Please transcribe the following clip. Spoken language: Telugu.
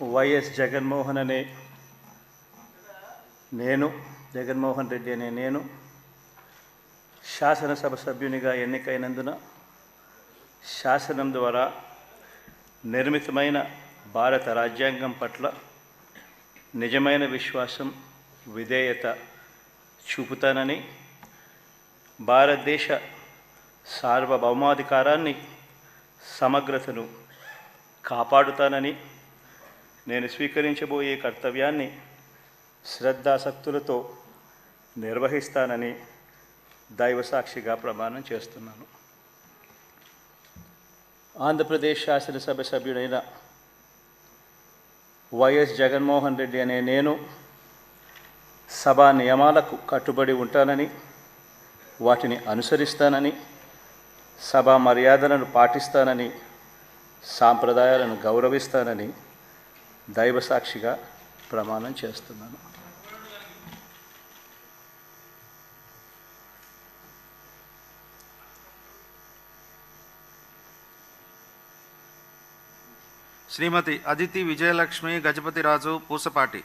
వైఎస్ జగన్మోహన్ అనే నేను జగన్మోహన్ రెడ్డి అనే నేను శాసనసభ సభ్యునిగా ఎన్నికైనందున శాసనం ద్వారా నిర్మితమైన భారత రాజ్యాంగం పట్ల నిజమైన విశ్వాసం విధేయత చూపుతానని భారతదేశ సార్వభౌమాధికారాన్ని సమగ్రతను కాపాడుతానని నేను స్వీకరించబోయే కర్తవ్యాన్ని శ్రద్ధాసక్తులతో నిర్వహిస్తానని దైవసాక్షిగా ప్రమాణం చేస్తున్నాను. ఆంధ్రప్రదేశ్ శాసనసభ సభ్యుడైన వైఎస్ జగన్మోహన్ రెడ్డి అనే నేను సభా నియమాలకు కట్టుబడి ఉంటానని వాటిని అనుసరిస్తానని సభా మర్యాదలను పాటిస్తానని సాంప్రదాయాలను గౌరవిస్తానని దైవసాక్షిగా ప్రమాణం చేస్తున్నాను. శ్రీమతి అదితి విజయలక్ష్మి గజపతిరాజు పూసపాటి.